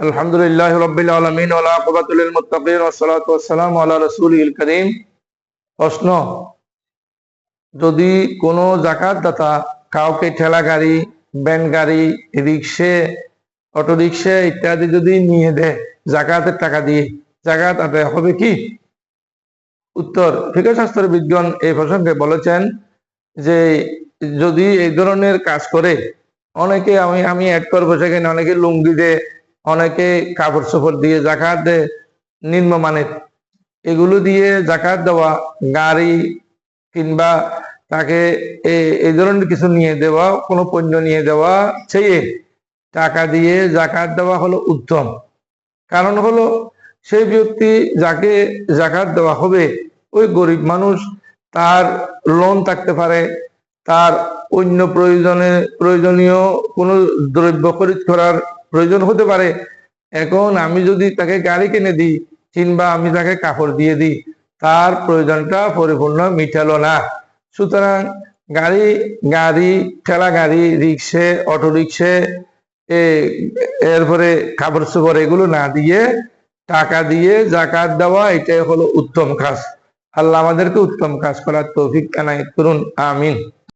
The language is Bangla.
আলহামদুলিল্লাহ রবিল আলমিন আলাকুবাতুল মুত্তাকিন ওয়াসসালাতু ওয়াসসালামু আলা রাসূলিল কারীম। প্রশ্ন, যদি কোনো জাকাত দাতা কাউকে ঠেলা গাড়ি ভ্যান গাড়ি রিক্সে অটো রিক্সে ইত্যাদি যদি নিয়ে দেয় জাকাতের টাকা দিয়ে জাকাত আদায় হবে কি? উত্তর ফিকহ শাস্ত্রের বিজ্ঞান এই প্রসঙ্গে বলেছেন যে যদি এই ধরনের কাজ করে, অনেকে আমি আমি অ্যাড করব সেখানে অনেকে লুঙ্গি দেয় অনেকে কাপড় চোপড় দিয়ে জাকাত দেয়, নিম্নমানের। এগুলো দিয়ে জাকাত দেওয়া, গাড়ি কিংবা তাকে এই ধরনের কিছু নিয়ে দেওয়া, কোনো পণ্য নিয়ে দেওয়া চেয়ে টাকা দিয়ে জাকাত দেওয়া হলো উত্তম। কারণ হলো, সেই ব্যক্তি যাকে জাকাত দেওয়া হবে, ওই গরিব মানুষ তার লোন থাকতে পারে, তার অন্য প্রয়োজনে, প্রয়োজনীয় কোনো দ্রব্য খরিদ করার প্রয়োজন হতে পারে। এখন আমি যদি তাকে গাড়ি কিনে দিই, কিংবা আমি তাকে কাপড় দিয়ে দিই, তার প্রয়োজনটা পরিপূর্ণ মিটালো না। সুতরাং গাড়ি গাড়ি, ঠেলা গাড়ি, রিক্সে অটো রিক্সে এ, এরপরে কাপড় চোপড় এগুলো না দিয়ে, টাকা দিয়ে জাকাত দেওয়া, এটাই হলো উত্তম কাজ। আল্লাহ আমাদেরকে উত্তম কাজ করার তৌফিক এনায়েত করুন, আমিন।